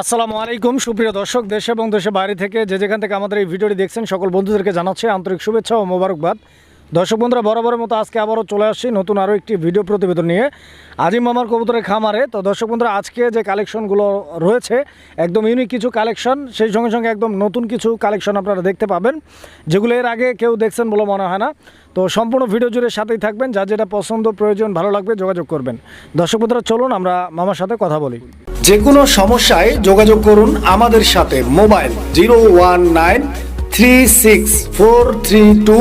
আসসালামু আলাইকুম, সুপ্রিয় দর্শক, দেশ এবং দেশে বাইরে থেকে যে যেখান থেকে আমাদের এই ভিডিওটি দেখছেন, সকল বন্ধুদেরকে জানাচ্ছে আন্তরিক শুভেচ্ছা ও মোবারকবাদ। দর্শক বন্ধুরা, বরাবরের মতো আজকে আবারও চলে আসছি নতুন আরও একটি ভিডিও প্রতিবেদন নিয়ে। আজিম মামার কবুতরের খামারে। তো দর্শক বন্ধুরা, আজকে যে কালেকশনগুলো রয়েছে, একদম ইউনিক কিছু কালেকশন, সেই সঙ্গে সঙ্গে একদম নতুন কিছু কালেকশন আপনারা দেখতে পাবেন, যেগুলো এর আগে কেউ দেখছেন বলে মনে হয় না। তো সম্পূর্ণ ভিডিও জুড়ে সাথেই থাকবেন, যার যেটা পছন্দ, প্রয়োজন, ভালো লাগবে যোগাযোগ করবেন। দর্শক বন্ধুরা, চলুন আমরা মামার সাথে কথা বলি। যে কোনো সমস্যায় যোগাযোগ করুন আমাদের সাথে, mobile zero one nine three six four three two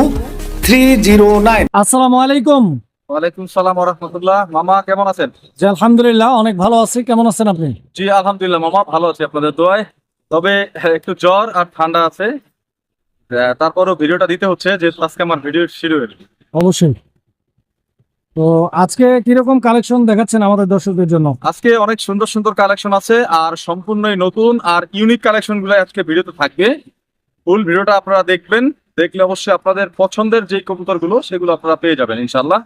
three zero nine আসসালামু আলাইকুম। ওয়ালাইকুম সালাম রহমতুল্লাহ মামা কেমন আছেন? জি আলহামদুলিল্লাহ অনেক ভালো আছি। কেমন আছেন আপনি? জি আলহামদুলিল্লাহ মামা ভালো আছি আপনাদের দোয়ায়। তবে হ্যাঁ, একটু জ্বর আর ঠান্ডা আছে। তারপরও ভিডিওটা দিতে হচ্ছে যেহেতু আজকে আমার ভিডিও শিডিউল। অবশ্যই। তো আজকে কীরকম কালেকশন দেখাচ্ছেন আমাদের দর্শকদের জন্য? আজকে অনেক সুন্দর সুন্দর কালেকশন আছে আর সম্পূর্ণই নতুন আর ইউনিক কালেকশনগুলো আজকে ভিডিওতে থাকবে। ফুল ভিডিওটা আপনারা দেখবেন। দেখলে অবশ্যই আপনাদের পছন্দের যে কবুতরগুলো সেগুলো আপনারা পেয়ে যাবেন ইনশাল্লাহ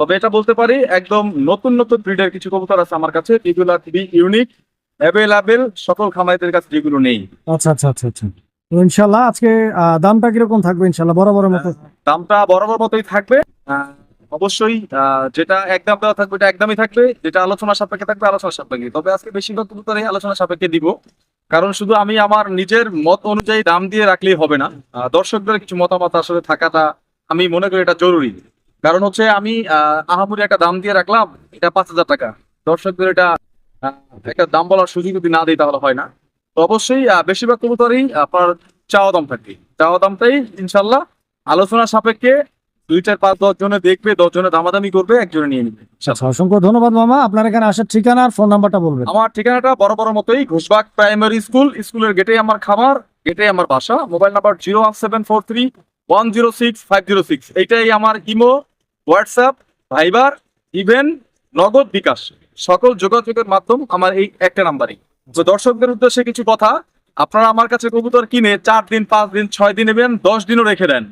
তবে এটা বলতে পারি একদম নতুন নতুন ব্রিডের কিছু কবুতর আছে আমার কাছে যেগুলো খুবই ইউনিক অ্যাভেলেবেল সকল খামারিদের কাছে যেগুলো নেই। আচ্ছা আচ্ছা আচ্ছা আচ্ছা। ইনশাল্লাহ আজকে দামটা কীরকম থাকবে ইনশাল্লাহ বরাবরের মতো। দামটা বরাবর মতোই থাকবে। আহ, অবশ্যই যেটা একদম দেওয়া থাকবে এটা একদমই থাকবে যেটা আলোচনা সাপেক্ষে থাকবে আলোচনা সাপেক্ষে। তবে আজকে বেশিরভাগ এই আলোচনা সাপেক্ষে দিব। কারণ শুধু আমি আমার নিজের মত অনুযায়ী দাম দিয়ে রাখলেই হবে না। দর্শকদের কিছু মতামত আসলে থাকাটা আমি মনে করি এটা জরুরি। কারণ হচ্ছে আমি আহ, আহামরি একটা দাম দিয়ে রাখলাম এটা পাঁচ হাজার টাকা। দর্শকদের এটা একটা দাম বলার সুযোগ যদি না দিই তাহলে হয় না। তো অবশ্যই বেশিরভাগ কবুতরই আপনার চাওয়া দাম থাকবে। চাওয়া দামটাই ইনশাল্লাহ আলোচনা সাপেক্ষে দুই চার পাঁচ দশ জনে দেখবে দশ জনে দামাদামি করবে একজনে নিয়ে নিবে। আচ্ছা অসংখ্য ধন্যবাদ মামা। আপনার এখানে আসার ঠিকানা আর ফোন নাম্বারটা বলবেন। আমার ঠিকানাটা বড় বড় মতোই ঘোষবাগ প্রাইমারি স্কুল স্কুলের গেটে আমার খামার গেটে আমার বাসা mobile number zero one seven four three one zero six five zero six. এইটাই আমার ইমো হোয়াটসঅ্যাপ ভাইবার ইভেন নগদ বিকাশ। সকল যোগাযোগের মাধ্যম আমার এই একটা নাম্বারই। তো দর্শকদের উদ্দেশ্যে কিছু কথা আপনারা আমার কাছে কবুতর কিনে চার দিন পাঁচ দিন ছয় দিন নেবেন দশ দিনও রেখে দেন।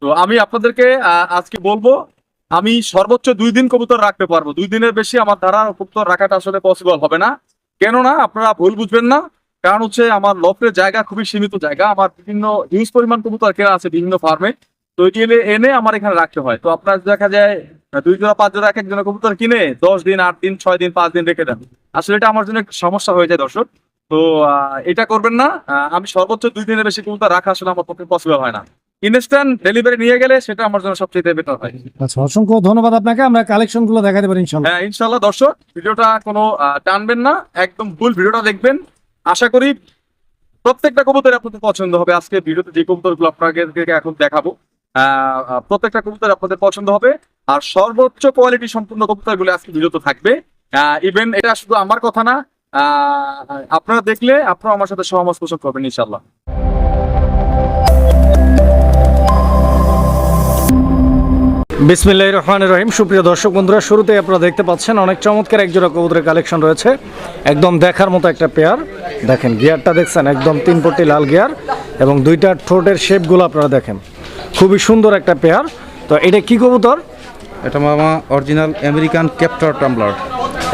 তো আমি আপনাদেরকে আজকে বলব, আমি সর্বোচ্চ দুই দিন কবুতর রাখতে পারব। দুই দিনের বেশি আমার দ্বারা কবুতর রাখাটা আসলে পসিবল হবে না। কেননা, আপনারা ভুল বুঝবেন না। কারণ হচ্ছে আমার লফটের জায়গা খুবই সীমিত জায়গা। আমার বিভিন্ন হিউজ পরিমাণ কবুতর কেনা আছে বিভিন্ন ফার্মে তো এটি এনে- আমার এখানে রাখতে হয়। তো আপনার দেখা যায়, দুই জোড়া, পাঁচ জোড়া এক একজনের কবুতর কিনে দশ দিন, আট দিন, ছয় দিন, পাঁচ দিন রেখে দেন। আসলে এটা আমার জন্য সমস্যা হয়ে যায় দর্শক। তো এটা করবেন না। আমি সর্বোচ্চ দুই দিনের বেশি কবুতর রাখা আসলে আমার পক্ষে পসিবল হয় না। ইনস্ট্যান্ট ডেলিভারি নিয়ে গেলে সেটা আমার জন্য সবচেয়ে বেটার হয়। আচ্ছা অসংখ্য ধন্যবাদ আপনাকে। আমরা কালেকশনগুলো দেখাতে পারি ইনশাল্লাহ হ্যাঁ ইনশাল্লাহ দর্শক ভিডিওটা কোনো টানবেন না একদম ফুল ভিডিওটা দেখবেন। আশা করি প্রত্যেকটা কবুতর আপনাদের পছন্দ হবে। আজকে ভিডিওতে যে কবুতরগুলো আপনাদেরকে এখন দেখাবো প্রত্যেকটা কবুতর আপনাদের পছন্দ হবে। আর সর্বোচ্চ কোয়ালিটি সম্পূর্ণ কবুতরগুলো আজকে ভিডিওতে থাকবে। ইভেন এটা শুধু আমার কথা না আহ, আপনারা দেখলে আপনারা আমার সাথে সহমত পোষণ করবেন ইনশাল্লাহ বিসমিল্লাহ রহমান রহিম। সুপ্রিয় দর্শক বন্ধুরা শুরুতে আপনারা দেখতে পাচ্ছেন অনেক চমৎকার এক জোড়া কবুতরের কালেকশন রয়েছে। একদম দেখার মতো একটা পেয়ার। দেখেন গিয়ারটা দেখছেন একদম তিন পট্টি লাল গিয়ার এবং দুইটা ঠোঁটের শেপগুলো আপনারা দেখেন। খুবই সুন্দর একটা পেয়ার। তো এটা কি কবুতর? এটা মামা অরিজিনাল আমেরিকান ক্যাপ্টার টাম্বলার।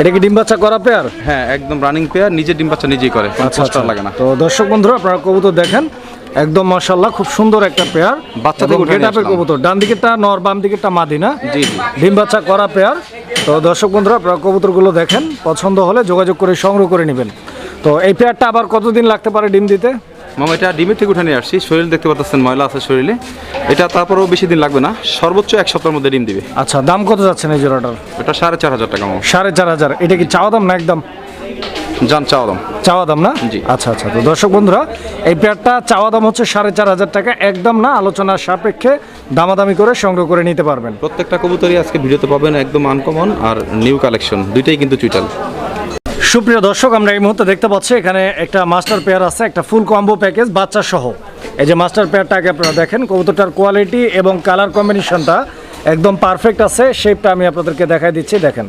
এটা কি ডিম বাচ্চা করা পেয়ার? হ্যাঁ একদম রানিং পেয়ার নিজে ডিম বাচ্চা নিজেই করে আচ্ছা আচ্ছা। লাগে না। তো দর্শক বন্ধুরা আপনারা কবুতর দেখেন। একদম মাশাল্লাহ খুব সুন্দর একটা পেয়ার। বাচ্চা থেকে গেটাপের কবুতর। ডান দিকেরটা নর বাম দিকেরটা মাদি না জি ডিম বাচ্চা করা পেয়ার। তো দর্শক বন্ধুরা আপনারা কবুতরগুলো দেখেন। পছন্দ হলে যোগাযোগ করে সংগ্রহ করে নেবেন। তো এই পেয়ারটা আবার কতদিন লাগতে পারে ডিম দিতে? মামা এটা ডিমের থেকে উঠে নিয়ে আসছি। শরীর দেখতে পাচ্ছেন ময়লা আছে শরীরে। এটা তারপরেও বেশি দিন লাগবে না। সর্বোচ্চ এক সপ্তাহের মধ্যে ডিম দিবে। আচ্ছা দাম কত যাচ্ছেন এই জোড়াটার? এটা সাড়ে চার হাজার টাকা সাড়ে চার হাজার। এটা কি চাওয়া দাম না একদম? জান চাওয়া দাম। চাওয়া দাম না? জি। আচ্ছা আচ্ছা। তো দর্শক বন্ধুরা এই পেয়ারটা চাওয়া দাম হচ্ছে সাড়ে চার হাজার টাকা। একদম না আলোচনার সাপেক্ষে দামাদামি করে সংগ্রহ করে নিতে পারবেন। প্রত্যেকটা কবুতরই আজকে ভিডিওতে পাবেন একদম আনকমন আর নিউ কালেকশন দুইটাই কিন্তু চুইটাল সুপ্রিয় দর্শক আমরা এই মুহূর্তে দেখতে পাচ্ছি এখানে একটা মাস্টার পেয়ার আছে একটা ফুল কম্বো প্যাকেজ বাচ্চা সহ এই যে মাস্টার পেয়ারটাকে আপনারা দেখেন কবুতরটার কোয়ালিটি এবং কালার কম্বিনেশনটা একদম পারফেক্ট আছে শেপটা আমি আপনাদেরকে দেখাই দিচ্ছি দেখেন।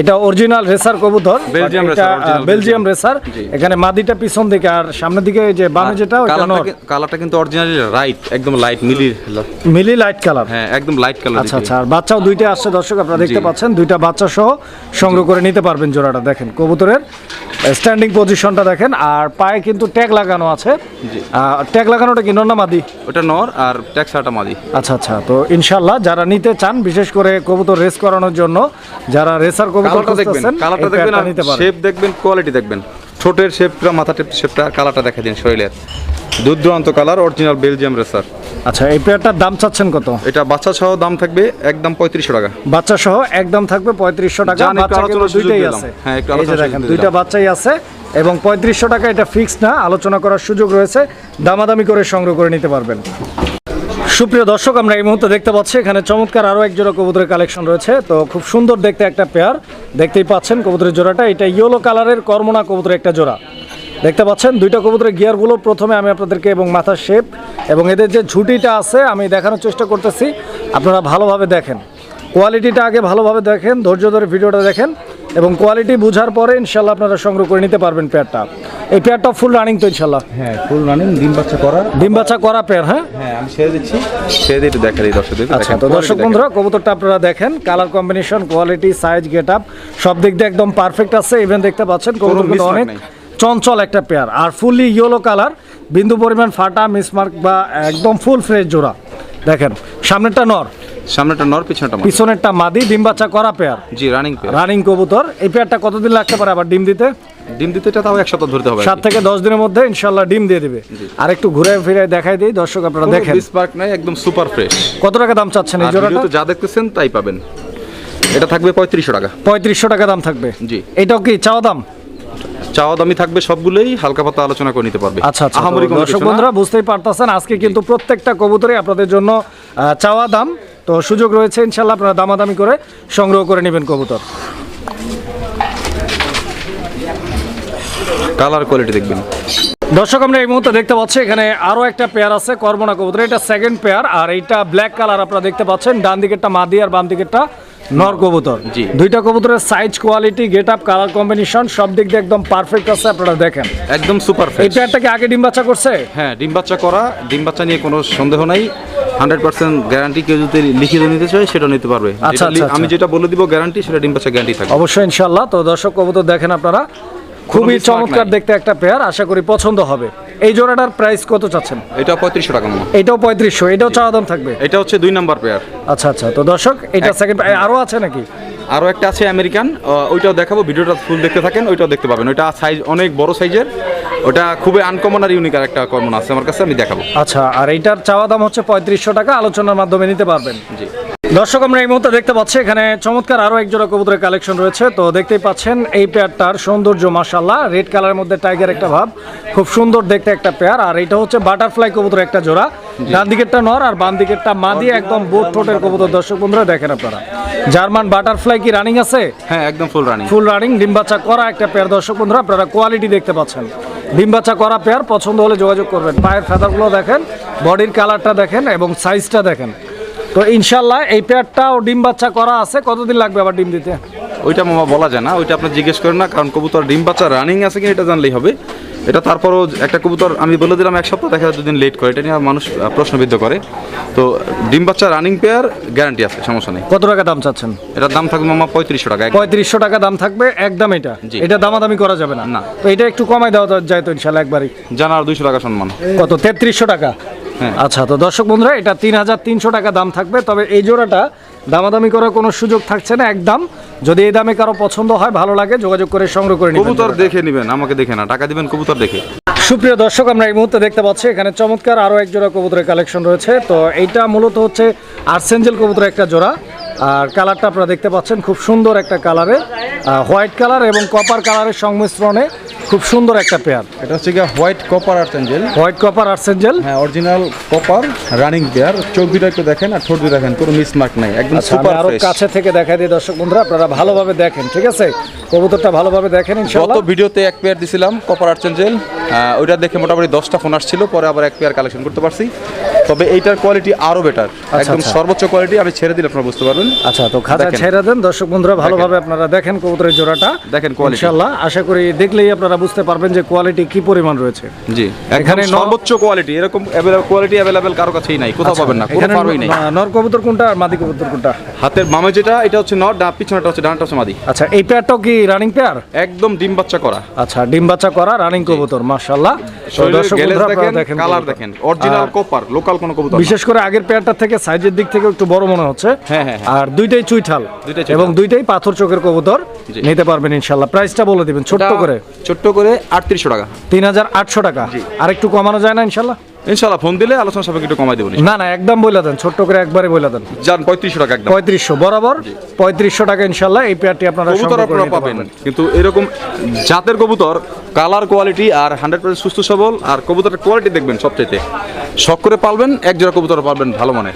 এটা অরিজিনাল রেসার কবুতর Belgium racer, Belgium Belgium. Racer এখানে মাদিটা পিছন দিকে আর সামনের দিকে যে বামে যেটা কালারটা কিন্তু অরিজিনালি রাইট একদম লাইট মিলি মিলি লাইট কালার হ্যাঁ একদম লাইট কালার আচ্ছা আচ্ছা আর বাচ্চাও দুইটা আসছে দর্শক আপনারা দেখতে পাচ্ছেন দুইটা বাচ্চা সহ সংগ্রহ করে নিতে পারবেন জোড়াটা দেখেন কবুতরের স্ট্যান্ডিং পজিশনটা দেখেন আর পায়ে কিন্তু ট্যাগ লাগানো আছে। ট্যাগ লাগানোটা কি নর না মাদি? ওটা নর আর ট্যাক্সাটা মাদি। আচ্ছা আচ্ছা তো ইনশাল্লাহ যারা নিতে চান বিশেষ করে কবুতর রেস করানোর জন্য যারা রেসার কবুতর দেখবেন কালারটা দেখবেন পেয়ারটা আর নিতে পারেন। শেপ দেখবেন কোয়ালিটি দেখবেন। ঠোঁটের শেপটা মাথা শেপটা কালারটা দেখা দিন শরীরের কালার অরিজিনাল বেলজিয়াম রেসার আচ্ছা এই পেয়ারটার দাম চাচ্ছেন কত? এটা বাচ্চা সহ দাম থাকবে একদম পঁয়ত্রিশশো টাকা। বাচ্চা সহ একদম থাকবে পঁয়ত্রিশশো টাকা বাচ্চা দুইটাই আছে। হ্যাঁ, দেখেন দুইটা বাচ্চাই আছে এবং পঁয়ত্রিশশো টাকা এটা ফিক্স না আলোচনা করার সুযোগ রয়েছে। দামাদামি করে সংগ্রহ করে নিতে পারবেন। সুপ্রিয় দর্শক, আমরা এই মুহূর্তে দেখতে পাচ্ছি, এখানে চমৎকার আরও এক জোড়া কবুতরের কালেকশন রয়েছে। তো খুব সুন্দর দেখতে একটা পেয়ার, দেখতেই পাচ্ছেন কবুতরের জোড়াটা। এটা ইয়েলো কালারের কর্মনা কবুতরের একটা জোড়া। দেখতে পাচ্ছেন, দুইটা কবুতরের গিয়ারগুলো প্রথমে আমি আপনাদেরকে এবং মাথার শেপ এবং এদের যে ঝুঁটিটা আছে, আমি দেখানোর চেষ্টা করতেছি। আপনারা ভালোভাবে দেখেন। কোয়ালিটিটা আগে ভালোভাবে দেখেন, ধৈর্য ধরে ভিডিওটা দেখেন। এবং কোয়ালিটি বোঝার পরে ইনশাল্লাহ আপনারা সংগ্রহ করে নিতে পারবেন পেয়ারটা এই পেয়ারটা ফুল রানিং তো ইনশাল্লাহ হ্যাঁ ফুল রানিং ডিম বাচ্চা করা। ডিম বাচ্চা করা পেয়ার হ্যাঁ? হ্যাঁ আমি ছেড়ে দিচ্ছি। ছেড়ে দিয়ে দেখা দিই দর্শকদের আচ্ছা তো দর্শক বন্ধুরা কবুতরটা আপনারা দেখেন colour combination quality size get up সব দিক দিয়ে একদম পারফেক্ট আছে ইভেন দেখতে পাচ্ছেন কবুতর কিন্তু অনেক চঞ্চল একটা পেয়ার আর ফুললি ইয়েলো কালার বিন্দু পরিমাণ ফাটা মিসমার্ক বা একদম ফুল ফ্রেশ জোড়া। দেখেন সামনেরটা নর। সামনেটা নর পিছনেটা মাদি। পিছনেরটা মাদি ডিম বাচ্চা করা পেয়ার জি রানিং পেয়ার রানিং কবুতর। এই পেয়ারটা কতদিন লাগতে পারে আবার ডিম দিতে? ডিম দিতে এটা তাও এক সপ্তাহ ধরতে হবে সাত থেকে দশ দিনের মধ্যে ইনশাল্লাহ ডিম দিয়ে দিবে। আর একটু ঘুরে ফিরে দেখাই দিই দর্শক আপনারা দেখেন। স্পার্ক নাই একদম সুপার ফ্রেশ কত টাকা দাম চাচ্ছেন এই জোড়াটা? যা দেখতেছেন তাই পাবেন। এটা থাকবে পঁয়ত্রিশশো টাকা। পঁয়ত্রিশশো টাকা দাম থাকবে। জি। এটাও কি চাওয়া দাম? চাওয়া দামি থাকবে সবগুলোই হালকা পাতা আলোচনা করে নিতে পারবে। আচ্ছা আচ্ছা। দর্শক বন্ধুরা বুঝতেই পারতেছেন আজকে কিন্তু প্রত্যেকটা কবুতরই আপনাদের জন্য চাওয়া দাম। তো সুযোগ রয়েছে ইনশাল্লাহ আপনারা দামাদামি করে সংগ্রহ করে নেবেন কবুতর। কালার কোয়ালিটি দেখবেন। দর্শক আমরা এই মুহূর্তে দেখতে পাচ্ছি এখানে আরও একটা পেয়ার আছে কর্মনা কবুতর। এটা সেকেন্ড পেয়ার আর এইটা ব্ল্যাক কালার আপনারা দেখতে পাচ্ছেন ডান দিকেরটা মাদি আর বাম দিকেরটা নর কবুতর। জি। দুইটা কবুতরের size quality get up colour combination সব দিক দিয়ে একদম পারফেক্ট আছে আপনারা দেখেন। একদম সুপার এই একটা কি আগে ডিম বাচ্চা করছে? হ্যাঁ ডিম বাচ্চা করা ডিম বাচ্চা নিয়ে কোনো সন্দেহ নাই। হান্ড্রেড পার্সেন্ট গ্যারান্টি কেউ যদি লিখিত নিতে চায় সেটা নিতে পারবে। আচ্ছা, আচ্ছা, আমি আচ্ছা। যেটা বলে দিব গ্যারান্টি সেটা ডিম বাচ্চা গ্যারান্টি থাকবে। অবশ্যই ইনশাল্লাহ তো দর্শক কবুতর দেখেন আপনারা। খুবই চমৎকার দেখতে একটা পেয়ার আশা করি পছন্দ হবে। এই জোড়াটার প্রাইস কত চাচ্ছেন? এটা পঁয়ত্রিশশো টাকা মতো এটাও পঁয়ত্রিশশো এটাও চাওয়া দাম থাকবে? এটা হচ্ছে দুই নাম্বার পেয়ার আচ্ছা আচ্ছা তো দর্শক এটা সেকেন্ড আরও আছে নাকি? আরও একটা আছে আমেরিকান ওইটাও দেখাবো ভিডিওটা ফুল দেখতে থাকেন ওইটাও দেখতে পাবেন। ওইটা সাইজ অনেক বড় সাইজের ওটা খুবই আনকমন আর ইউনিক আর একটা কমন আছে। আমার কাছে আমি দেখাবো। আচ্ছা আর এইটার চাওয়া দাম হচ্ছে পঁয়ত্রিশশো টাকা আলোচনার মাধ্যমে নিতে পারবেন। জি। দর্শক আমরা এই মুহূর্তে দেখতে পাচ্ছি এখানে চমৎকার আরও এক জোড়া কবুতরের কালেকশন রয়েছে। তো দেখতেই পাচ্ছেন এই পেয়ারটার সৌন্দর্য মাসাল্লাহ রেড কালারের মধ্যে টাইগার একটা ভাব খুব সুন্দর দেখতে একটা পেয়ার। আর এটা হচ্ছে বাটারফ্লাই কবুতর একটা জোড়া। ডান দিকেরটা নর আর বাম দিকেরটা মাদি একদম বোট ঠোঁটের কবুতর। দর্শক বন্ধুরা দেখেন আপনারা। জার্মান বাটারফ্লাই কি রানিং আছে? হ্যাঁ একদম ফুল রানিং ফুল রানিং ডিম বাচ্চা করা একটা পেয়ার। দর্শক বন্ধুরা আপনারা কোয়ালিটি দেখতে পাচ্ছেন। ডিম বাচ্চা করা পেয়ার পছন্দ হলে যোগাযোগ করবেন। পায়ের ফেদারগুলো দেখেন বডির কালারটা দেখেন এবং সাইজটা দেখেন। তো ইনশাল্লাহ এই পেয়ারটাও ডিম বাচ্চা করা আছে। কতদিন লাগবে আবার ডিম দিতে? ওইটা মামা বলা যায় না ওইটা আপনি জিজ্ঞেস করেন না কারণ কবুতর ডিম বাচ্চা রানিং আছে কিনা এটা জানলেই হবে। এটা তারপরও একটা কবুতর আমি বলে দিলাম এক সপ্তাহ দেখা যায় দুদিন লেট করে এটা নিয়ে মানুষ প্রশ্নবিদ্ধ করে। তো ডিম বাচ্চা রানিং পেয়ার গ্যারান্টি আছে সমস্যা নেই। কত টাকা দাম চাচ্ছেন? এটার দাম থাকবে মামা পঁয়ত্রিশশো টাকা পঁয়ত্রিশশো টাকা দাম থাকবে একদম এটা। এটা দামাদামি করা যাবে না। না। তো এটা একটু কমাই দেওয়া যায় তো ইনশাল্লাহ একবারই। জানার দুইশো টাকা সম্মান। কত? তেত্রিশশো টাকা। আচ্ছা তো দর্শক বন্ধুরা এটা তিন হাজার তিনশো টাকা দাম থাকবে তবে এই জোড়াটা দামাদামি করার কোনো সুযোগ থাকছে না একদম। যদি এই দামে কারও পছন্দ হয় ভালো লাগে যোগাযোগ করে সংগ্রহ করে কবুতর দেখে নেবেন আমাকে দেখে না টাকা দিবেন কবুতর দেখে। সুপ্রিয় দর্শক আমরা এই মুহূর্তে দেখতে পাচ্ছি এখানে চমৎকার আরও এক জোড়া কবুতরের কালেকশন রয়েছে। তো এইটা মূলত হচ্ছে আর্সেঞ্জেল কবুতরের একটা জোড়া। আর কালারটা আপনারা দেখতে পাচ্ছেন খুব সুন্দর একটা কালারে হোয়াইট কালার এবং কপার কালারের সংমিশ্রণে খুব সুন্দর একটা পেয়ার এটা হচ্ছে গিয়ে white copper archangel white copper archangel হ্যাঁ অরিজিনাল কপার রানিং পেয়ার চোখ দুটো একটু দেখেন আর ঠোঁট দেখেন কোনো মিসমার্ক নাই একদম আচ্ছা সুপার আরও কাছে থেকে দেখাই দিই দর্শক বন্ধুরা আপনারা ভালোভাবে দেখেন ঠিক আছে? কবুতরটা ভালোভাবে দেখেন ইনশাআল্লাহ গত ভিডিওতে এক পেয়ার দিছিলাম কপার আর্ট অ্যাঞ্জেল ওইটা দেখে মোটামুটি দশটা ফোন আসছিল পরে আবার এক পেয়ার কালেকশন করতে পারছি। তবে এইটার কোয়ালিটি আরও বেটার একদম আচ্ছা। সর্বোচ্চ কোয়ালিটি আমি ছেড়ে দিলে আপনারা বুঝতে পারবেন। আচ্ছা তো দেখেন। ছেড়ে দেন দর্শক বন্ধুরা ভালোভাবে আপনারা দেখেন কবুতরের জোড়াটা। দেখেন quality। ইনশাআল্লাহ আশা করি দেখলেই আপনারা বুঝতে পারবেন যে কোয়ালিটি কি পরিমাণ রয়েছে। জি। এখানে সর্বোচ্চ কোয়ালিটি এরকম কোয়ালিটি অ্যাভেলেবেল কারও কাছেই নাই কোথাও পাবেন না কোনো আচ্ছা, ফার্মেই নাই। নর কবুতর কোনটা আর মাদি কবুতর কোনটা? হাতের বামে যেটা এটা হচ্ছে নট ডা পিছনেটা হচ্ছে ডানটা হচ্ছে মাদি। আচ্ছা এই পেয়ারটাও কি রানিং পেয়ার একদম ডিম বাচ্চা করা। আচ্ছা ডিম বাচ্চা করা রানিং কবুতর মাশাআল্লাহ। দেখেন কালার দেখেন অরিজিনাল কপার লোকাল কোনো কবুতর বিশেষ করে আগের পেয়ারটা থেকে সাইজের দিক থেকে একটু বড় মনে হচ্ছে। হ্যাঁ, হ্যাঁ, হ্যাঁ। আর দুইটাই চুইঠাল দুইটাই এবং দুইটাই পাথর চোখের কবুতর নিতে পারবেন ইনশাল্লাহ প্রাইসটা বলে দিবেন ছোট্ট করে। ছোট্ট করে আটত্রিশশো টাকা। তিন হাজার আটশো টাকা। আর একটু কমানো যায় না ইনশাল্লাহ? ইনশাল্লাহ ফোন দিলে আলোচনা সাপেক্ষে একটু কমাই দেবো না না একদম বলে দেন ছোট্ট করে একবারে বলে দেন। যান পঁয়ত্রিশশো টাকা একদম। পঁয়ত্রিশশো বরাবর পঁয়ত্রিশশো টাকা ইনশাল্লাহ এই পেয়ারটি আপনারা কবুতর আপনারা পাবেন। কিন্তু এরকম জাতের কবুতর কালার কোয়ালিটি আর হান্ড্রেড পার্সেন্ট সুস্থ সবল আর কবুতরের কোয়ালিটি দেখবেন সবচাইতে। শখ করে পালবেন এক জোড়া কবুতর পালবেন ভালো মানে।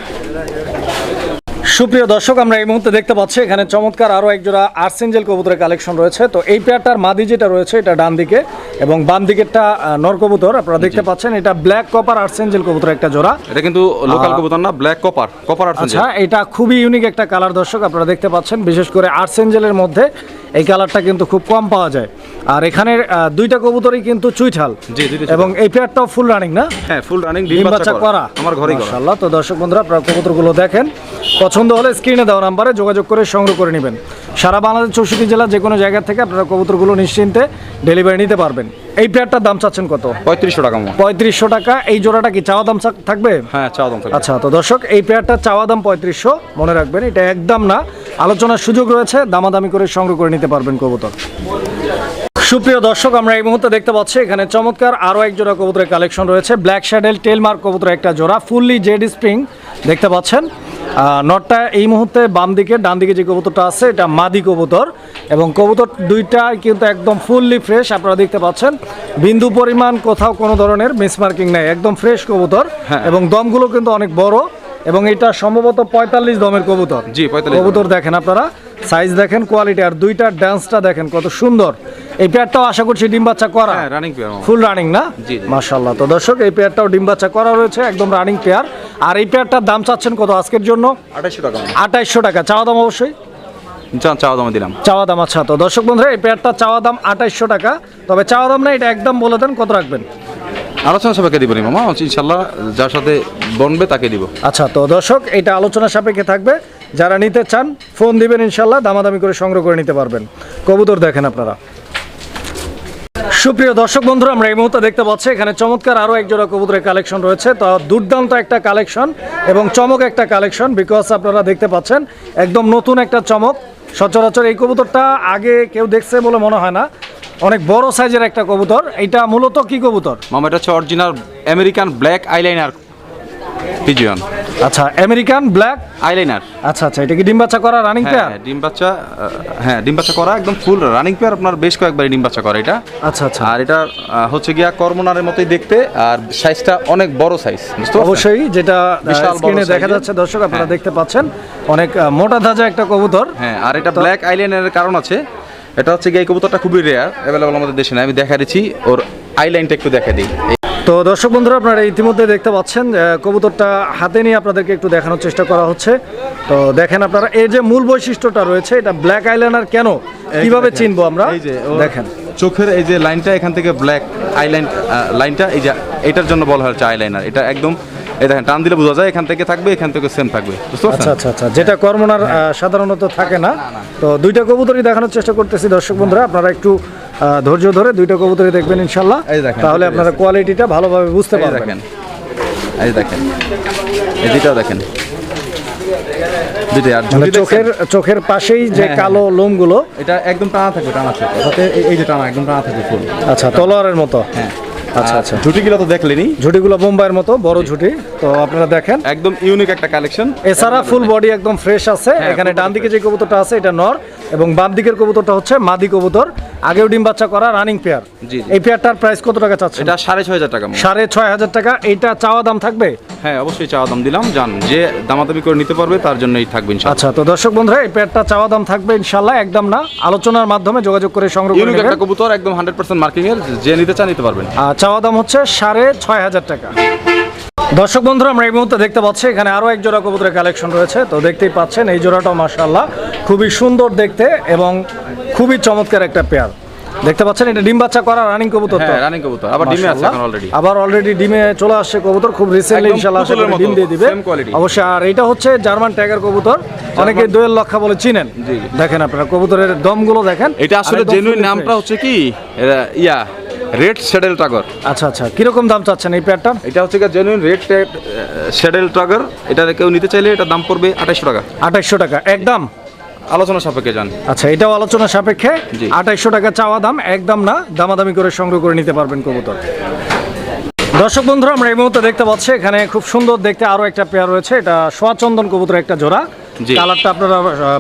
সুপ্রিয় দর্শক আমরা এই মুহূর্তে দেখতে পাচ্ছি এখানে চমৎকার আরও একজোড়া আর্সেঞ্জেল কবুতরের কালেকশন রয়েছে। তো এই পেয়ারটার মাদি যেটা রয়েছে এটা ডান দিকে এবং বাম দিকেরটা নর কবুতর। আপনারা দেখতে পাচ্ছেন এটা ব্ল্যাক কপার আর্সেঞ্জেল কবুতর একটা জোড়া। এটা কিন্তু লোকাল কবুতর না ব্ল্যাক কপার কপার আর্সেঞ্জেল আচ্ছা এটা খুবই ইউনিক একটা কালার দর্শক আপনারা দেখতে পাচ্ছেন। বিশেষ করে আর্সেঞ্জেলের মধ্যে এই কালারটা কিন্তু খুব কম পাওয়া যায়। আর এখানে দুইটা কবুতরই কিন্তু চুইঠাল। জি, দুইটা এবং এই পেয়ারটাও ফুল রানিং না? হ্যাঁ ফুল রানিং ডিম বাচ্চা করা। আমার ঘরে ইনশাআল্লাহ তো দর্শক বন্ধুরা আপনারা কবুতরগুলো দেখেন। পছন্দ হলে স্ক্রিনে দেওয়া নাম্বারে যোগাযোগ করে সংগ্রহ করে নেবেন। সারা বাংলাদেশ চৌষট্টি জেলা যে কোনো জায়গা থেকে আপনারা কবুতরগুলো নিশ্চিন্তে ডেলিভারি নিতে পারবেন। এই পেয়ারটার দাম চাচ্ছেন কত? পঁয়ত্রিশশো টাকা পঁয়ত্রিশশো টাকা। এই জোড়াটা কি চাওয়া দাম থাকবে? হ্যাঁ চাওয়া দাম থাকবে। আচ্ছা তো দর্শক এই পেয়ারটার চাওয়া দাম পঁয়ত্রিশশো। মনে রাখবেন এটা একদম না। আলোচনার সুযোগ রয়েছে দামাদামি করে সংগ্রহ করে নিতে পারবেন কবুতর। সুপ্রিয় দর্শক আমরা এই মুহূর্তে দেখতে পাচ্ছি এখানে চমৎকার আরও এক জোড়া কবুতরের কালেকশন রয়েছে। ব্ল্যাক শ্যাডেল টেলমার্ক কবুতরের একটা জোড়া ফুললি জেড স্প্রিং দেখতে পাচ্ছেন। নটটা এই মুহূর্তে বাম দিকে ডান দিকে যে কবুতরটা আছে এটা মাদি কবুতর। এবং কবুতর দুইটাই কিন্তু একদম ফুললি ফ্রেশ আপনারা দেখতে পাচ্ছেন। বিন্দু পরিমাণ কোথাও কোনো ধরনের মিসমার্কিং নেই একদম ফ্রেশ কবুতর। হ্যাঁ। এবং দমগুলো কিন্তু অনেক বড়। এবং এটা সম্ভবত পঁয়তাল্লিশ দমের কবুতর। জি, 45 কবুতর দেখেন আপনারা সাইজ দেখেন কোয়ালিটি আর দুইটার ড্যান্সটা দেখেন কত সুন্দর। এই পেয়ারটাও আশা করছি ডিম বাচ্চা করা। রানিং পেয়ার ফুল রানিং না। মাশাল্লাহ তো দর্শক এই পেয়ারটাও ডিম বাচ্চা করা রয়েছে একদম রানিং পেয়ার আর এই পেয়ারটার দাম চাচ্ছেন কত আজকের জন্য? আঠাইশশো টাকা আঠাইশশো টাকা। চাওয়া দাম অবশ্যই? চাওয়া দামে দিলাম। চাওয়া দাম আচ্ছা। তো দর্শক বন্ধুরা এই চাওয়া দাম আঠাইশশো টাকা। তবে চাওয়া দাম না এটা একদম বলে দেন কত রাখবেন। আলোচনা সাপেক্ষে দিব মামা। ইনশাল্লাহ যার সাথে বনবে তাকে দিব। আচ্ছা তো দর্শক এটা আলোচনা সাপেক্ষে থাকবে। যারা নিতে চান ফোন দিবেন ইনশাল্লাহ দামাদামি করে সংগ্রহ করে নিতে পারবেন। কবুতর দেখেন আপনারা। সুপ্রিয় দর্শক বন্ধুরা, আমরা এই মুহূর্তে দেখতে পাচ্ছি, এখানে চমৎকার আরও এক জোড়া কবুতরের কালেকশন রয়েছে। তো দুর্দান্ত একটা কালেকশন এবং চমক একটা কালেকশন বিকজ আপনারা দেখতে পাচ্ছেন, একদম নতুন একটা চমক। সচরাচর এই কবুতরটা আগে কেউ দেখছে বলে মনে হয় না। অনেক বড় সাইজের একটা কবুতর। এটা মূলত কি কবুতর? মামা, এটা হচ্ছে original American black eyeliner pigeon আচ্ছা আমেরিকান ব্ল্যাক আইলাইনার আচ্ছা আচ্ছা এটা কি ডিম বাচ্চা করা রানিং হ্যাঁ পেয়ার হ্যাঁ, ডিম বাচ্চা হ্যাঁ ডিম বাচ্চা করা একদম ফুল রানিং পেয়ার আপনার বেশ কয়েকবার ডিম বাচ্চা করা এটা। আচ্ছা আচ্ছা। আর এটা হচ্ছে গিয়া কর্মনারের মতোই দেখতে আর সাইজটা অনেক বড় সাইজ? অবশ্যই যেটা বিশাল স্ক্রিনে দেখা যাচ্ছে দর্শক আপনারা হ্যাঁ। দেখতে পাচ্ছেন অনেক মোটা ধাজা একটা কবুতর। হ্যাঁ আর এটা ব্ল্যাক আইলাইনারের কারণ আছে। এটা হচ্ছে গিয়ে এই কবুতরটা খুবই রেয়ার অ্যাভেলেবল আমাদের দেশে নাই। আমি দেখা দিচ্ছি ওর আইলাইনটা একটু দেখা দিই। তো দর্শক বন্ধুরা আপনারা ইতিমধ্যে দেখতে পাচ্ছেন কবুতরটা হাতে নিয়ে আপনাদেরকে একটু দেখানোর চেষ্টা করা হচ্ছে। তো দেখেন আপনারা এর যে মূল বৈশিষ্ট্যটা রয়েছে এটা ব্ল্যাক আইলাইনার কেন? কীভাবে চিনবো আমরা? এই যে দেখেন। চোখের এই যে লাইনটা এখান থেকে ব্ল্যাক আইলাইন লাইনটা এই যে এটার জন্য বলা হয়েছে আইলাইনার এটা একদম এই দেখেন টান দিলে বোঝা যায় এখান থেকে থাকবে এখান থেকে সেম থাকবে। বুঝতে আচ্ছা পারছেন? আচ্ছা আচ্ছা যেটা কর্মনার সাধারণত থাকে না। তো দুইটা কবুতরই দেখানোর চেষ্টা করতেছি দর্শক বন্ধুরা। আপনারা একটু ধৈর্য ধরে দুইটা কবুতরই দেখবেন ইনশাল্লাহ তাহলে আপনারা কোয়ালিটিটা ভালোভাবে বুঝতে পারবেন। দেখেন। এই দেখেন। এই দুইটাও দেখেন। মানে চোখের চোখের পাশেই যে হ্যাঁ, কালো লোমগুলো। এটা একদম টানা থাকবে টানা থাকবে। এই যে টানা একদম টানা থাকবে ফুল আচ্ছা তলোয়ারের মতো। হ্যাঁ। আচ্ছা আচ্ছা। ঝুটিগুলো তো দেখলেনি। ঝুটিগুলো বোম্বাইয়ের মতো বড় ঝুটি। তো আপনারা দেখেন। একদম ইউনিক একটা কালেকশন এছাড়া ফুল বডি একদম ফ্রেশ আছে। হ্যাঁ, এখানে ডান দিকে যে কবুতরটা আছে এটা নর। এবং বাম দিকের কবুতরটা হচ্ছে মাদি কবুতর। আগেও ডিম বাচ্চা করা রানিং পেয়ার। জি। এই পেয়ারটার প্রাইস কত টাকা চাচ্ছেন? এটা সাড়ে ছয় হাজার টাকা। সাড়ে ছয় হাজার টাকা। এইটা চাওয়া দাম থাকবে? হ্যাঁ অবশ্যই চাওয়া দাম দিলাম। জান যে দামাদামি করে নিতে পারবে তার জন্যই থাকবে ইনশাআল্লাহ। আচ্ছা তো দর্শক বন্ধুরা এই পেয়ারটা চাওয়া দাম থাকবে ইনশাল্লাহ একদম না। আলোচনার মাধ্যমে যোগাযোগ করে সংগ্রহ করে একটা কবুতর একদম হান্ড্রেড পার্সেন্ট মার্কিং এর যে নিতে চান নিতে পারবেন। চাওয়া দাম হচ্ছে সাড়ে ছয় হাজার টাকা। দর্শক বন্ধুরা আমরা এই মুহূর্তে দেখতে পাচ্ছি এখানে আরও এক জোড়া কবুতরের কালেকশন রয়েছে। তো দেখতেই পাচ্ছেন এই জোড়াটাও মাশাআল্লাহ খুবই সুন্দর দেখতে এবং খুবই চমৎকার একটা পেয়ার। দেখতে পাচ্ছেন এটা ডিম বাচ্চা করা রানিং কবুতর তো? হ্যাঁ রানিং কবুতর। আবার ডিমে আছে এখন অলরেডি আবার অলরেডি ডিমে চলে আসছে কবুতর খুব রিসেন্টলি ইনশাআল্লাহ করি ডিম দিয়ে দিবে। অবশ্যই আর এটা হচ্ছে জার্মান ট্যাগার কবুতর অনেকে দোয়েল লক্ষা বলে চিনেন। দেখেন আপনারা কবুতরের দমগুলো দেখেন। এটা আসলে জেনুইন নামটা হচ্ছে কি? ইয়া রেড শেডেল টাগর। আচ্ছা আচ্ছা কীরকম দাম চাচ্ছেন এই পেয়ারটার এটা হচ্ছে জেনুইন রেড শেডেল টাগর। এটা কেউ নিতে চাইলে এটা দাম পড়বে আঠাইশশো টাকা। আঠাইশশো টাকা একদম? আলোচনা সাপেক্ষে যান আচ্ছা এটাও আলোচনা সাপেক্ষে। আঠাইশশো টাকা চাওয়া দাম একদম না দামাদামি করে সংগ্রহ করে নিতে পারবেন কবুতর। দর্শক বন্ধুরা আমরা এই মুহূর্তে দেখতে পাচ্ছি এখানে খুব সুন্দর দেখতে আরও একটা পেয়ার রয়েছে। এটা সোয়াচন্দন কবুতর একটা জোড়া। কালারটা আপনারা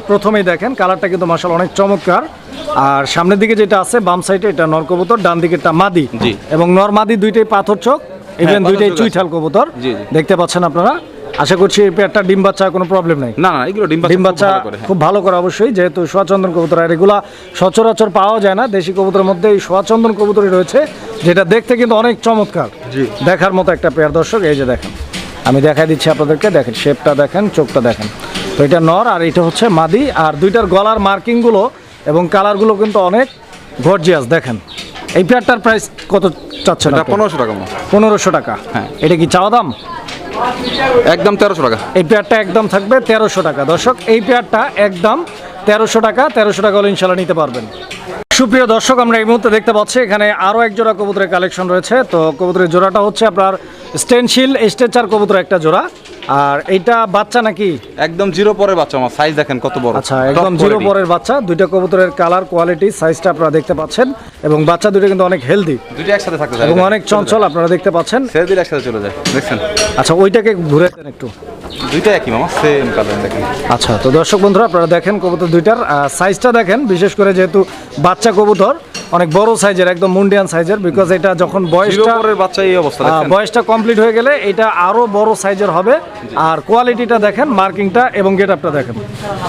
প্রথমেই দেখেন কালারটা কিন্তু মাসাল অনেক চমৎকার। আর সামনের দিকে যেটা আছে বাম সাইডে এটা নর কবুতর ডান দিকেরটা মাদি। এবং নর মাদি দুইটাই পাথর চোখ ইভেন দুইটাই চুইঠাল কবুতর। দেখতে পাচ্ছেন আপনারা? আশা করছি এই পেয়ারটা ডিম বাচ্চা কোনো প্রবলেম নেই। না না এগুলো ডিম ডিম বাচ্চা বাচ্চা খুব ভালো করে, হ্যাঁ। খুব ভালো করে অবশ্যই যেহেতু সোয়াচন্দন কবুতর আর এগুলা সচরাচর পাওয়া যায় না দেশি কবুতরের মধ্যে এই সোয়াচন্দন কবুতরই রয়েছে যেটা দেখতে কিন্তু অনেক চমৎকার। জি। দেখার মতো একটা পেয়ার দর্শক এই যে দেখেন আমি দেখাই দিচ্ছি আপনাদেরকে দেখেন শেপটা দেখেন চোখটা দেখেন। তো এটা নর আর এটা হচ্ছে মাদি আর দুইটার গলার মার্কিংগুলো এবং কালারগুলো কিন্তু অনেক গর্জিয়াস দেখেন। এই পেয়ারটার প্রাইস কত চাচ্ছেন এটা পনেরোশো টাকা পনেরোশো টাকা। হ্যাঁ। এটা কি চাওয়া দাম? একদম তেরোশো টাকা। এই পেয়ারটা একদম থাকবে তেরোশো টাকা। দর্শক এই পেয়ারটা একদম তেরোশো টাকা তেরোশো টাকা হলে ইনশাল্লাহ নিতে পারবেন। সুপ্রিয় দর্শক আমরা এই মুহূর্তে দেখতে পাচ্ছি এখানে আরও এক জোড়া কবুতরের কালেকশন রয়েছে। তো কবুতরের জোড়াটা হচ্ছে আপনার স্টেনশিল স্ট্রেচার কবুতর একটা জোড়া। আর এটা বাচ্চা নাকি? একদম জিরো পরের বাচ্চা আমার সাইজ দেখেন কত বড়। আচ্ছা একদম জিরো পরের বাচ্চা দুইটা কবুতরের কালার কোয়ালিটি সাইজটা আপনারা দেখতে পাচ্ছেন। এবং বাচ্চা দুটো কিন্তু অনেক হেলদি দুটো একসাথে থাকতে এবং অনেক চঞ্চল আপনারা দেখতে পাচ্ছেন। ছেড়ে দিলে একসাথে চলে যায় দেখছেন? আচ্ছা ওইটাকে ঘুরে দেন একটু। দুইটা একই মামা সেম কালার দেখেন। আচ্ছা তো দর্শক বন্ধুরা আপনারা দেখেন কবুতর দুইটার সাইজটা দেখেন বিশেষ করে যেহেতু বাচ্চা কবুতর। অনেক বড় সাইজের একদম মুন্ডিয়ান সাইজের বিকজ এটা যখন বয়সটা বাচ্চা এই অবস্থা বয়সটা কমপ্লিট হয়ে গেলে এটা আরও বড় সাইজের হবে। আর কোয়ালিটিটা দেখেন মার্কিংটা এবং গেট আপটা দেখেন।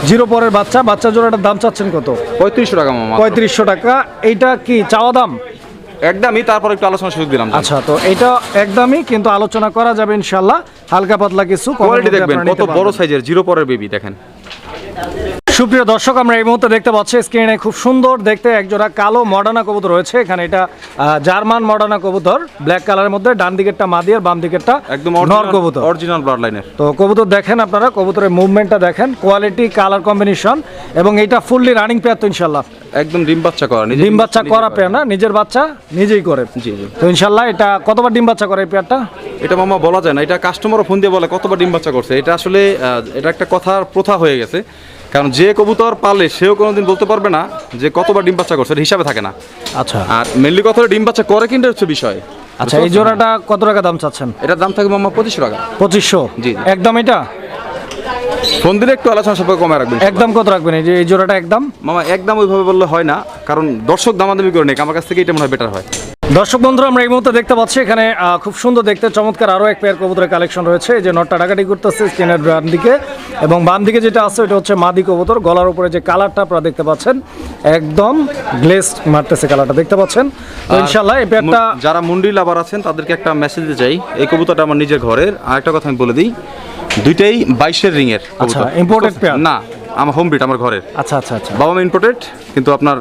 জিরো পরের বাচ্চা বাচ্চা জোড়াটার দাম চাচ্ছেন কত? পঁয়ত্রিশশো টাকা মামা। পঁয়ত্রিশশো টাকা। এইটা কি চাওয়া দাম? একদমই তারপর একটু আলোচনা সুযোগ দিলাম আচ্ছা তো এটা একদমই কিন্তু আলোচনা করা যাবে ইনশাল্লাহ হালকা পাতলা কিছু কোয়ালিটি দেখবেন কত বড় সাইজের জিরো পরের বেবি দেখেন। সুপ্রিয় দর্শক আমরা এই মুহূর্তে দেখতে পাচ্ছি স্ক্রিনে খুব সুন্দর দেখতে একজোড়া কালো মডানা কবুতর রয়েছে। এখানে এটা জার্মান মডার্না কবুতর ব্ল্যাক কালারের মধ্যে ডান দিকেরটা মাদি আর বাম দিকেরটা একদম নর কবুতর। অরিজিনাল ব্লাড লাইনের তো কবুতর দেখেন আপনারা কবুতরের মুভমেন্টটা দেখেন কোয়ালিটি কালার কম্বিনেশন এবং এটা ফুললি রানিং পেয়ার তো ইনশাল্লাহ একদম ডিম বাচ্চা করা নিজে ডিম বাচ্চা করা পেয়ার না নিজের বাচ্চা নিজেই করে। জি জি। তো ইনশাল্লাহ এটা কতবার ডিম বাচ্চা করে এই পেয়ারটা এটা মামা বলা যায় না এটা কাস্টমারও ফোন দিয়ে বলে কতবার ডিম বাচ্চা করছে। এটা আসলে এটা একটা কথার প্রথা হয়ে গেছে। কারণ যে কবুতর পালে সেও কোনোদিন বলতে পারবে না যে কতবার ডিম বাচ্চা করছে হিসাবে থাকে না। আচ্ছা। আর মেনলি কথা ডিম বাচ্চা করে কিনতে হচ্ছে বিষয়। আচ্ছা এই জোড়াটা কত টাকা দাম চাচ্ছেন? এটার দাম থাকবে মামা পঁচিশশো টাকা। পঁচিশশো? জি। একদম এটা? ফোন দিলে একটু আলোচনা সাপেক্ষে কমে রাখবেন একদম কত রাখবেন? এই যে এই জোড়াটা একদম? মামা একদম ওইভাবে বললে হয় না কারণ দর্শক দামাদামি করে নেই আমার কাছ থেকে এটা মনে হয় বেটার হয়। দর্শক বন্ধুরা আমরা এই মুহূর্তে দেখতে পাচ্ছি এখানে খুব সুন্দর দেখতে চমৎকার আরও এক পেয়ার কবুতরের কালেকশন রয়েছে। এই যে নটটা ডাকাটি করতেছে স্ক্রিনের ডান দিকে। এবং বাম দিকে যেটা আছে ওটা হচ্ছে মাদি কবুতর। গলার উপরে যে কালারটা আপনারা দেখতে পাচ্ছেন একদম গ্লেস মারতেছে কালারটা দেখতে পাচ্ছেন? ইনশাল্লাহ এই পেয়ারটা যারা মুন্ডি লাভার আছেন তাদেরকে একটা মেসেজ দিতে চাই। এই কবুতরটা আমার নিজের ঘরের। আর একটা কথা আমি বলে দিই দুইটাই বাইশের রিংয়ের আচ্ছা, কবুতর। পেয়ার না আমার হোম ব্রিড আমার ঘরের। আচ্ছা আচ্ছা আচ্ছা। বাবা মা ইম্পোর্টেড কিন্তু আপনার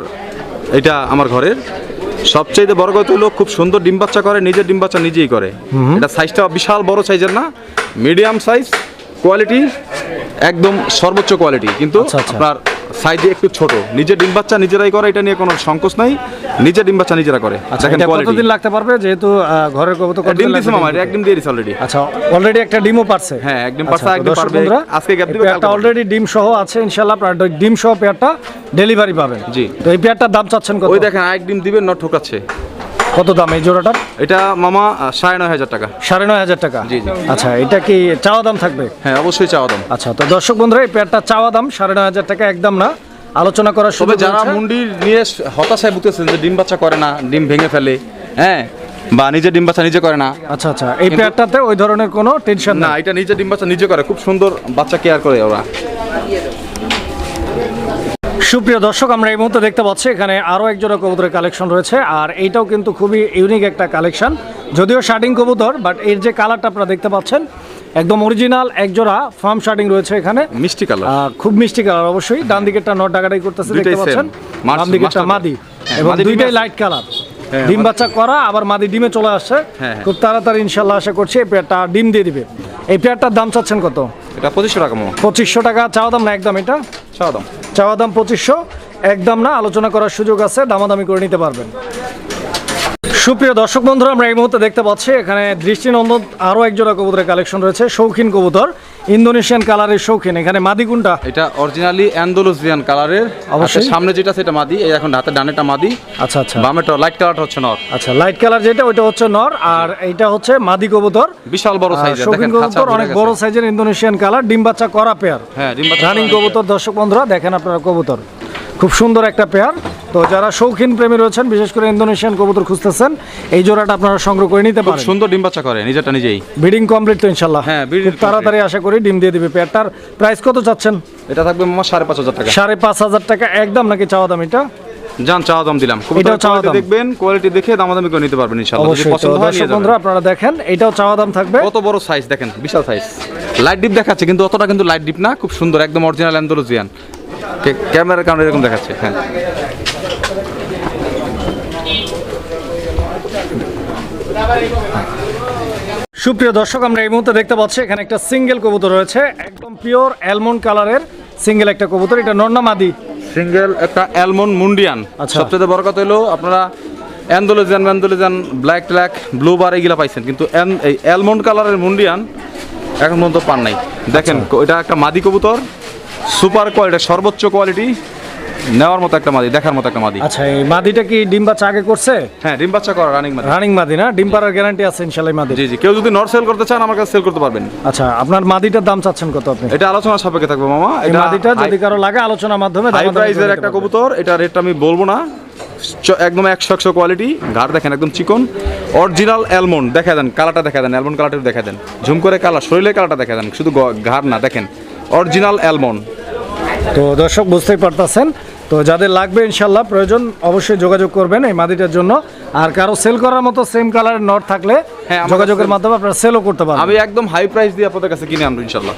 এটা আমার ঘরের। সবচেয়ে বড় কথা হলো খুব সুন্দর ডিম বাচ্চা করে নিজের ডিম বাচ্চা নিজেই করে। এটা সাইজটা বিশাল বড় সাইজের না মিডিয়াম সাইজ কোয়ালিটি একদম সর্বোচ্চ কোয়ালিটি কিন্তু আচ্ছা, আচ্ছা। আপনার সাইজে একটু ছোট নিজের ডিম বাচ্চা নিজেরাই করে এটা নিয়ে কোনো সংকোচ নাই। নিজের ডিম বাচ্চা নিজেরা করে। আচ্ছা দেখেন কতদিন লাগতে পারবে? যেহেতু ঘরের কবুতর ডিম দিছে মামা ডিম একদিন দিয়ে দিছে অলরেডি আচ্ছা অলরেডি একটা ডিমও পারছে? হ্যাঁ, আচ্ছা, পারছে, দর্শক পারবে। আজকে গ্যাপ দিবে, পারবে। অলরেডি ডিম সহ আছে ইনশাআল্লাহ আপনার ডিম সহ পেয়ারটা ডেলিভারি পাবেন। জি। তো এই পেয়ারটার দাম চাচ্ছেন কত? ওই দেখেন এক ডিম দিবেন নট ঠোকাচ্ছে। কত দাম এই জোড়াটার? এটা মামা সাড়ে নয় হাজার টাকা। সাড়ে নয় হাজার টাকা? জি, জি। আচ্ছা এটা কি চাওয়া দাম থাকবে? হ্যাঁ অবশ্যই চাওয়া দাম। আচ্ছা তো দর্শক বন্ধুরা এই পেয়ারটা চাওয়া দাম সাড়ে নয় হাজার টাকা একদম না। আলোচনা করার তবে সুযোগ যারা রয়েছে। মুন্ডি নিয়ে হতাশায় ভুগতেছেন যে ডিম বাচ্চা করে না ডিম ভেঙে ফেলে হ্যাঁ বা নিজে ডিম বাচ্চা নিজে করে না। আচ্ছা আচ্ছা এই পেয়ারটাতে ওই ধরনের কোনো টেনশন না এটা নিজে ডিম বাচ্চা নিজে করে খুব সুন্দর বাচ্চা কেয়ার করে ওরা। সুপ্রিয় দর্শক আমরা এই মুহূর্তে দেখতে পাচ্ছি এখানে আরও এক জোড়া কবুতরের কালেকশন রয়েছে আর এইটাও কিন্তু খুবই ইউনিক একটা কালেকশন যদিও শার্টিং কবুতর বাট এর যে কালারটা আপনারা দেখতে পাচ্ছেন একদম অরিজিনাল এক জোড়া ফার্ম শার্টিং রয়েছে এখানে। মিষ্টি কালার। খুব মিষ্টি কালার অবশ্যই। ডান দিকেরটা নট ডাকাটাই করতেছে দেখতে পাচ্ছেন? বাম দিকেরটা মাদি। হ্যাঁ, এবং দুইটাই লাইট কালার। হ্যাঁ, ডিম বাচ্চা করা আবার মাদি ডিমে চলে আসছে। হ্যাঁ, হ্যাঁ। খুব তাড়াতাড়ি ইনশাল্লাহ আশা করছি এই পেয়ারটা ডিম দিয়ে দিবে। এই পেয়ারটার দাম চাচ্ছেন কত? এটা পঁচিশশো টাকা পঁচিশশো টাকা চাওয়া দাম না একদম এটা? চাওয়া দাম। চাওয়া দাম পঁচিশশো একদম না আলোচনা করার সুযোগ আছে দামাদামি করে নিতে পারবেন। সুপ্রিয় দর্শক বন্ধুরা আমরা এই মুহূর্তে দেখতে পাচ্ছি এখানে দৃষ্টিনন্দন আরও এক জোড়া কবুতরের কালেকশন রয়েছে শৌখিন কবুতর ইন্দোনেশিয়ান কালারের শৌখিন। এখানে মাদি কোনটা? এটা অরিজিনালি অ্যান্ডোলুসিয়ান কালারের অবশ্যই। সামনে যেটা সেটা মাদি এই এখন হাতে ডানেটা মাদি। আচ্ছা আচ্ছা। বামেটা লাইট কালারটা হচ্ছে নর। আচ্ছা লাইট কালার যেটা ওইটা হচ্ছে নর আর এইটা হচ্ছে মাদি কবুতর। বিশাল বড় আর সাইজের শৌখিন দেখেন কবুতর অনেক বড় সাইজের ইন্দোনেশিয়ান কালার ডিম বাচ্চা করা পেয়ার হ্যাঁ ডিম বাচ্চা রানিং কবুতর দর্শক বন্ধুরা দেখেন আপনারা কবুতর। খুব সুন্দর একটা পেয়ার। তো যারা শৌখিন প্রেমী রয়েছেন বিশেষ করে ইন্দোনেশিয়ান কবুতর খুঁজতেছেন এই জোড়াটা আপনারা সংগ্রহ করে নিতে পারেন। সুন্দর ডিম বাচ্চা করে নিজেরটা নিজেই। ব্রিডিং কমপ্লিট তো ইনশাল্লাহ হ্যাঁ, খুব তাড়াতাড়ি আশা করি ডিম দিয়ে দিবে পেয়ারটার প্রাইস কত চাচ্ছেন? এটা থাকবে মামা সাড়ে পাঁচ হাজার টাকা। সাড়ে পাঁচ হাজার টাকা একদম নাকি চাওয়া দাম এটা? যান চাওয়া দাম দিলাম। খুব এটাও চাওয়া দাম। দেখবেন কোয়ালিটি দেখে দামাদামি করে নিতে পারবেন ইনশাআল্লাহ। যদি পছন্দ হয় নিয়ে যাবেন। বন্ধুরা আপনারা দেখেন এটাও চাওয়া দাম থাকবে। কত বড় সাইজ দেখেন বিশাল সাইজ লাইট ডিপ দেখাচ্ছে কিন্তু অতটা কিন্তু লাইট ডিপ না খুব সুন্দর একদম অরিজিনাল অ্যান্ডোলজিয়ান ক্যামেরার কারণে এরকম দেখাচ্ছে হ্যাঁ সুপ্রিয় দর্শক আমরা এই মুহূর্তে দেখতে পাচ্ছি এখানে একটা সিঙ্গেল কবুতর রয়েছে একদম পিওর অ্যালমন্ড কালারের সিঙ্গেল একটা কবুতর এটা নর্না মাদি সিঙ্গেল একটা অ্যালমন্ড মুন্ডিয়ান আচ্ছা। সবচেয়ে বড় কথা হলো আপনারা অ্যান্ডোলজিয়ান ম্যান্ডোলজিয়ান ব্ল্যাক ট্ল্যাক ব্লু বার এইগুলা পাইছেন কিন্তু এই অ্যালমন্ড কালারের মুন্ডিয়ান এখন পর্যন্ত পান নাই দেখেন আচ্ছা। এটা একটা মাদি কবুতর সুপার কোয়ালিটি সর্বোচ্চ কোয়ালিটি নেওয়ার মতো একটা মাদি দেখার মতো একটা মাদি। আচ্ছা এই মাদিটা কি ডিম বাচ্চা আগে করছে? হ্যাঁ ডিম বাচ্চা করা রানিং মাদি। রানিং মাদি না? ডিম পাড়ার গ্যারান্টি আছে ইনশাল্লাহ এই মাদি জি জি কেউ যদি নট সেল করতে চান আমার কাছে সেল করতে পারবেন। আচ্ছা আপনার মাদিটার দাম চাচ্ছেন কত আপনি? এটা আলোচনা সাপেক্ষে থাকবে মামা। এই এটা মাদিটা যদি কারও লাগে আলোচনার মাধ্যমে হাই প্রাইসের একটা। কবুতর এটা রেটটা আমি বলব না। একদম একশো একশো কোয়ালিটি ঘাড় দেখেন একদম চিকন। অরিজিনাল অ্যালমন্ড দেখা দেন কালারটা দেখা দেন অ্যালমন্ড কালারটা দেখা দেন। ঝুম করে কালার শরীরের কালারটা দেখা দেন শুধু ঘাড় না দেখেন। Original almond. তো দর্শক বুঝতেই পারতেছেন। তো যাদের লাগবে ইনশাল্লাহ প্রয়োজন অবশ্যই যোগাযোগ করবেন এই মাদিটার জন্য। আর কারও সেল করার মতো সেম কালারের নট থাকলে হ্যাঁ, যোগাযোগের মাধ্যমে আপনারা সেলও করতে পারবেন। আমি একদম হাই প্রাইস দিয়ে আপনাদের কাছে কিনে আনব ইনশাল্লাহ।